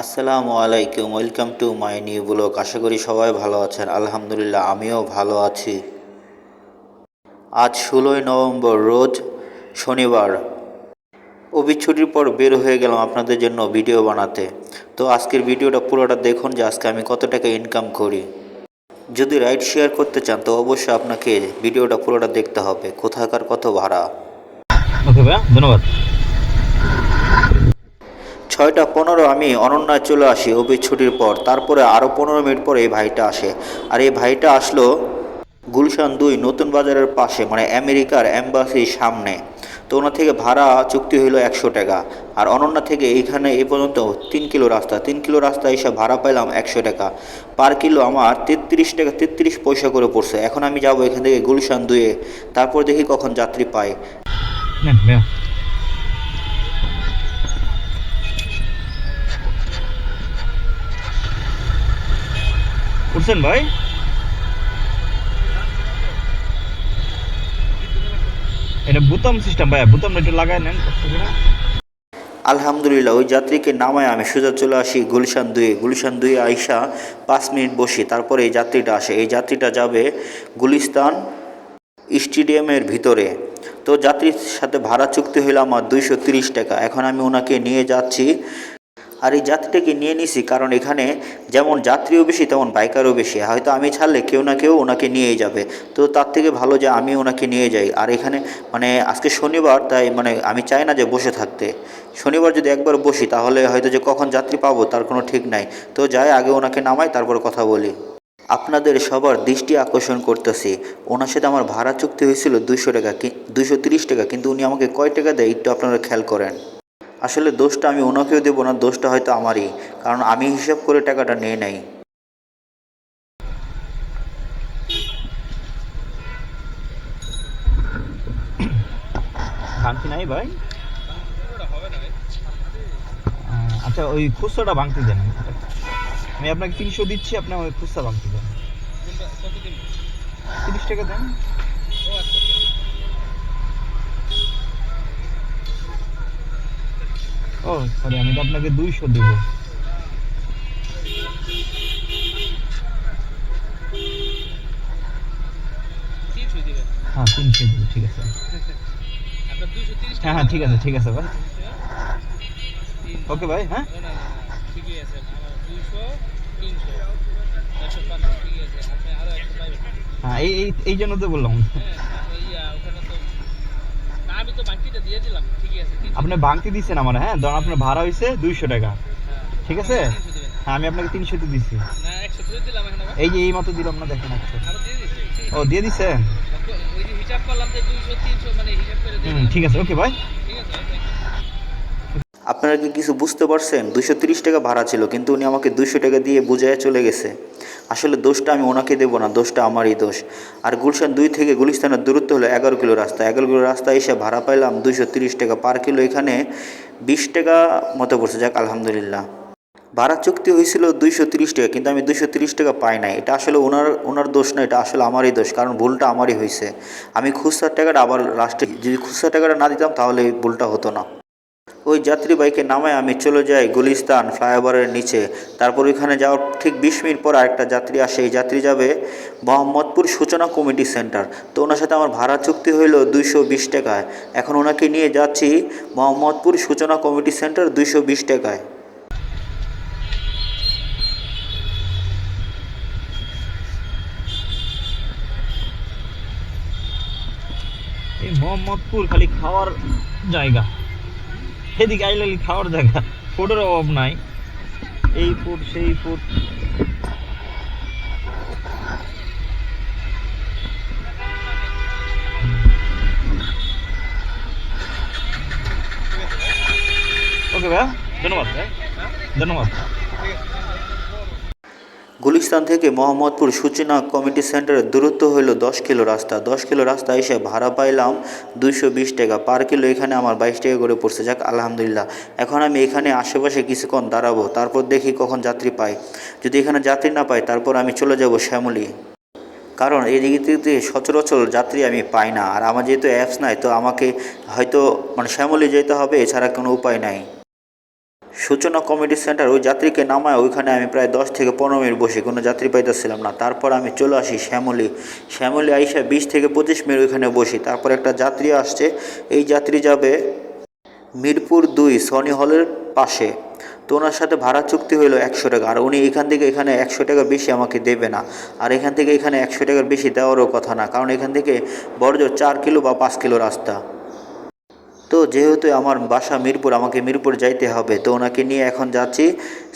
আসসালামু আলাইকুম, welcome to my new blog. আশা করি সবাই ভালো আছেন। আলহামদুলিল্লাহ, আমিও ভালো আছি। আজ ষোলোই নভেম্বর, রোজ শনিবার। অফিস ছুটির পর বের হয়ে গেলাম আপনাদের জন্য ভিডিও বানাতে। তো আজকের ভিডিওটা পুরোটা দেখুন যে আজকে আমি কত টাকা ইনকাম করি। যদি রাইড শেয়ার করতে চান, তো অবশ্যই আপনাকে ভিডিওটা পুরোটা দেখতে হবে। কোথাকার কত ভাড়া। ওকে ভাইয়া, ধন্যবাদ। ছয়টা পনেরো আমি অনন্যায় চলে আসি অফিস ছুটির পর। তারপরে আরও পনেরো মিনিট পরে এই ভাইটা আসে। আর এই ভাইটা আসলো গুলশান দুই নতুন বাজারের পাশে মানে আমেরিকার অ্যাম্বাসির সামনে। তো ওনার থেকে ভাড়া চুক্তি হইল একশো টাকা। আর অনন্যা থেকে এইখানে এই পর্যন্ত তিন কিলো রাস্তা। তিন কিলো রাস্তা এসে ভাড়া পাইলাম একশো টাকা। পার কিলো আমার তেত্রিশ টাকা, তেত্রিশ পয়সা করে পড়ছে। এখন আমি যাব এখান থেকে গুলশান দুয়ে তারপর দেখি কখন যাত্রী পাই উঠছেন ভাই? এটা বুতাম সিস্টেম ভাইয়া বুতাম একটু লাগাই নেন আলহামদুলিল্লাহ, ওই যাত্রীকে নামায় আমি সোজা চলে আসি গুলশান দুয়ে গুলশান দুয়ে আইসা পাঁচ মিনিট বসি, তারপরে এই যাত্রীটা আসে। এই যাত্রীটা যাবে গুলিস্তান স্টেডিয়ামের ভিতরে। তো যাত্রীর সাথে ভাড়া চুক্তি হইল আমার দুইশো টাকা। এখন আমি ওনাকে নিয়ে যাচ্ছি আর এই যাত্রীটাকে নিয়ে নিছি, কারণ এখানে যেমন যাত্রীও বেশি, তেমন বাইকারও বেশি। হয়তো আমি ছাড়লে কেউ না কেউ ওনাকে নিয়েই যাবে। তো তার থেকে ভালো যে আমি ওনাকে নিয়ে যাই। আর এখানে মানে আজকে শনিবার, তাই মানে আমি চাই না যে বসে থাকতে। শনিবার যদি একবার বসি, তাহলে হয়তো যে কখন যাত্রী পাবো, তার কোনো ঠিক নাই। তো যাই, আগে ওনাকে নামাই, তারপর কথা বলি। আপনাদের সবার দৃষ্টি আকর্ষণ করতেছি। ওনার সাথে আমার ভাড়া চুক্তি হয়েছিল দুশো টাকা তিরিশ টাকা, কিন্তু উনি আমাকে কয় টাকা দেয়, একটু আপনারা খেয়াল করেন। আসলে দোষটা আমি ওনাকেও দেবো না, দোষটা হয়তো আমারই। কারণ আমি হিসাব করে টাকাটা নিয়ে নেই। ভাঙতি নাই ভাই? আচ্ছা ওই খুচরাটা ভাঙতে দেন। আমি আপনাকে তিনশো দিচ্ছি, আপনি ওই খুচরা ভাঙতে দেন। তিরিশ টাকা দেন। ও সরি আমি তো আপনাকে দুইশো দেবো। হ্যাঁ তিনশো দেবো ঠিক আছে। হ্যাঁ হ্যাঁ ঠিক আছে ঠিক আছে ভাই। ওকে ভাই হ্যাঁ? ঠিকই আছে। দুইশো তিনশো। একশো আছে। হ্যাঁ এই এই এই জন্য তো বললাম হ্যাঁ ওই আহ, ওখানে তো না আমি তো বাকিটা দিয়ে দিলাম ঠিকই আছে তিনশো আপনি ভাঙতে দিচ্ছেন আমার হ্যাঁ? ধরুন আপনার ভাড়া হয়েছে দুইশো টাকা। হ্যাঁ ঠিক আছে? হ্যাঁ আমি আপনাকে তিনশো দিচ্ছি দিয়ে দিলাম এই যে এই মতো দিলাম না দেখেন একশো। দিচ্ছি ও দিয়ে দিচ্ছেন ওই যে হিসাব করলাম যে দুইশো তিনশো মানে ঠিক আছে ওকে ভাই. আপনারা কি কিছু বুঝতে পারছেন? দুশো তিরিশ টাকা ভাড়া ছিল কিন্তু উনি আমাকে দুশো টাকা দিয়ে বুঝাইয়া চলে গেছে। আসলে দোষটা আমি ওনাকে দেবো না, দোষটা আমারই দোষ। আর গুলশান দুই থেকে গুলিস্তানের দূরত্ব হলো এগারো কিলো রাস্তা। এগারো কিলো রাস্তা এসে ভাড়া পাইলাম দুশো তিরিশ টাকা পার কিলো, এখানে বিশ টাকা মতো পড়ছে, যাক আলহামদুলিল্লাহ। ভাড়া চুক্তি হয়েছিল দুইশো তিরিশ টাকা, কিন্তু আমি দুইশো তিরিশ টাকা পাই নাই। এটা আসলে ওনার ওনার দোষ না, এটা আসলে আমারই দোষ, কারণ ভুলটা আমারই হয়েছে। আমি খুচরা টাকাটা আবার লাস্টে যদি খুচরা টাকাটা না দিতাম তাহলে ভুলটা হতো না। ওই যাত্রী বাইকে নামায় আমি চলে যাই গুলিস্তান ফ্লাইওভারের নিচে। তারপর ওইখানে যাওয়ার ঠিক বিশ মিনিট পর আরেকটা যাত্রী আসে। এই যাত্রী যাবে মোহাম্মদপুর সূচনা কমিটি সেন্টার। তো ওনার সাথে আমার ভাড়া চুক্তি হইল দুইশো বিশ টাকায়। এখন ওনাকে নিয়ে যাচ্ছি মোহাম্মদপুর সূচনা কমিটি সেন্টার দুইশো বিশ টাকায়। মোহাম্মদপুর খালি খাওয়ার জায়গা। এদিকে আইলে খাওয়ার জায়গা। ফুডের অভাব নাই। এই ফুড সেই ফুড ওকে ভাইয়া ধন্যবাদ। ধন্যবাদ। গুলিস্তান থেকে মোহাম্মদপুর সূচনা কমিটি সেন্টারের দূরত্ব হইল দশ কিলো রাস্তা। দশ কিলো রাস্তা এসে ভাড়া পাইলাম দুইশো বিশ টাকা। পার কিলো এখানে আমার বাইশ টাকা করে পড়ছে। যাক, আলহামদুলিল্লাহ। এখন আমি এখানে আশেপাশে কিছুক্ষণ দাঁড়াবো, তারপর দেখি কখন যাত্রী পাই। যদি এখানে যাত্রী না পাই, তারপর আমি চলে যাব শ্যামলী। কারণ এই দিকে সচরাচর যাত্রী আমি পাই না। আর আমার যেহেতু অ্যাপস নাই, তো আমাকে হয়তো মানে শ্যামলী যেতে হবে, এছাড়া কোনো উপায় নাই। সূচনা কমিটি সেন্টার, ওই যাত্রীকে নামায়, ওইখানে আমি প্রায় দশ থেকে পনেরো মিনিট বসে, কোনো যাত্রী পাইতেছিলাম না। তারপর আমি চলে আসি শ্যামলী। শ্যামলী আইসা বিশ থেকে পঁচিশ মিনিট ওইখানে বসি। তারপর একটা যাত্রী আসছে, এই যাত্রী যাবে মিরপুর দুই, সনি হলের পাশে। তো ওনার সাথে ভাড়া চুক্তি হলো একশো টাকা। আর উনি এখান থেকে এখানে একশো টাকা বেশি আমাকে দেবে না। আর এখান থেকে এখানে একশো টাকার বেশি দেওয়ারও কথা না। কারণ এখান থেকে বড়জোর চার কিলো বা পাঁচ কিলো রাস্তা। তো যেহেতু আমার বাসা মিরপুর, আমাকে মিরপুর যাইতে হবে, তো ওনাকে নিয়ে এখন যাচ্ছি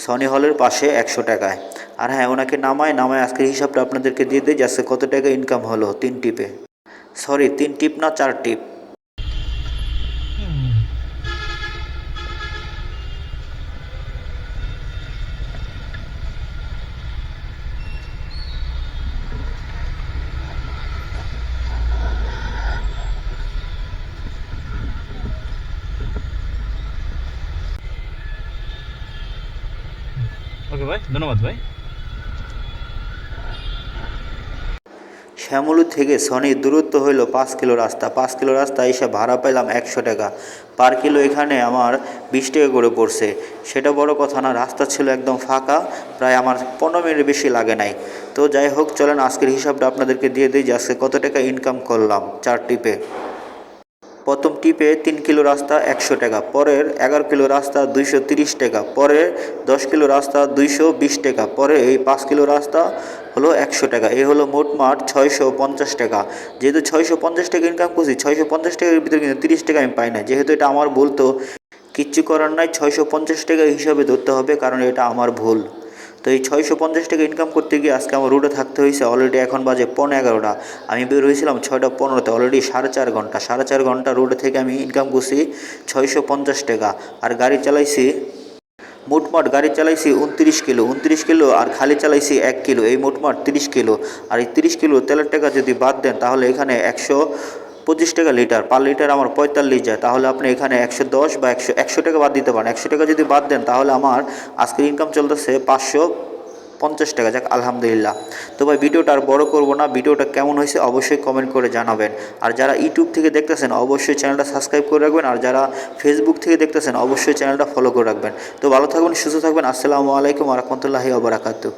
সনি হলের পাশে একশো টাকায়। আর হ্যাঁ ওনাকে নামায় নামায় আজকের হিসাবটা আপনাদেরকে দিয়ে দিই যে কত টাকা ইনকাম হলো, তিন টিপে। সরি তিন টিপ না, চার টিপ। ওকে ভাই, ধন্যবাদ ভাই। শ্যামলু থেকে সনির দূরত্ব হইল পাঁচ কিলো রাস্তা। পাঁচ কিলো রাস্তা এসে ভাড়া পেলাম একশো টাকা। পার কিলো এখানে আমার বিশ টাকা করে পড়ছে। সেটা বড় কথা না, রাস্তা ছিল একদম ফাঁকা, প্রায় আমার পনেরো মিনিট বেশি লাগে নাই। তো যাই হোক, চলেন আজকের হিসাবটা আপনাদেরকে দিয়ে দিই যে আজকে কত টাকা ইনকাম করলাম চার টিপে প্রথম টিপে তিন কিলো রাস্তা একশো টাকা, পরের এগারো কিলো রাস্তা দুইশো তিরিশ টাকা, পরের দশ কিলো রাস্তা দুইশো বিশ টাকা পরে এই পাঁচ কিলো রাস্তা হলো একশো টাকা। এই হলো মোটমাট ছয়শো পঞ্চাশ টাকা। যেহেতু ছয়শো পঞ্চাশ টাকা ইনকাম করছি, ছয়শো পঞ্চাশ টাকার ভিতরে কিন্তু তিরিশ টাকা আমি পাই না। যেহেতু এটা আমার ভুল তো কিচ্ছু করার নাই, ছয়শো পঞ্চাশ টাকা হিসাবে ধরতে হবে, কারণ এটা আমার ভুল। তো এই ছয়শো পঞ্চাশ টাকা ইনকাম করতে গিয়ে আজকে আমার রুটে থাকতে হয়েছে অলরেডি এখন বাজে পনেরো এগারোটা। আমি বের হয়েছিলাম ছয়টা পনেরোতে অলরেডি সাড়ে চার ঘণ্টা। সাড়ে চার ঘণ্টা রুটে থেকে আমি ইনকাম করছি ছয়শো পঞ্চাশ টাকা। আর গাড়ি চালাইছি, মোটমাট গাড়ি চালাইছি উনত্রিশ কিলো। উনত্রিশ কিলো আর খালি চালাইছি এক কিলো। এই মোটমাট তিরিশ কিলো। আর এই তিরিশ কিলো তেলের টাকা যদি বাদ দেন তাহলে এখানে একশো পঁচিশ টাকা লিটার, পার লিটার আমার পঁয়তাল্লিশ যায়। তাহলে আপনি এখানে একশো দশ বা একশো একশো টাকা বাদ দিতে পারেন। একশো টাকা যদি বাদ দেন, তাহলে আমার আজকের ইনকাম চলতেছে পাঁচশো পঞ্চাশ টাকা, যাক, আলহামদুলিল্লাহ। তো ভাই, ভিডিওটা আর বড় করব না। ভিডিওটা কেমন হয়েছে অবশ্যই কমেন্ট করে জানাবেন। আর যারা ইউটিউব থেকে দেখতেছেন, অবশ্যই চ্যানেলটা সাবস্ক্রাইব করে রাখবেন। আর যারা ফেসবুক থেকে দেখতেছেন, অবশ্যই চ্যানেলটা ফলো করে রাখবেন। তো ভালো থাকবেন, সুস্থ থাকবেন। আসসালামু আলাইকুম রহমতুল্লাহি আবরাকাতু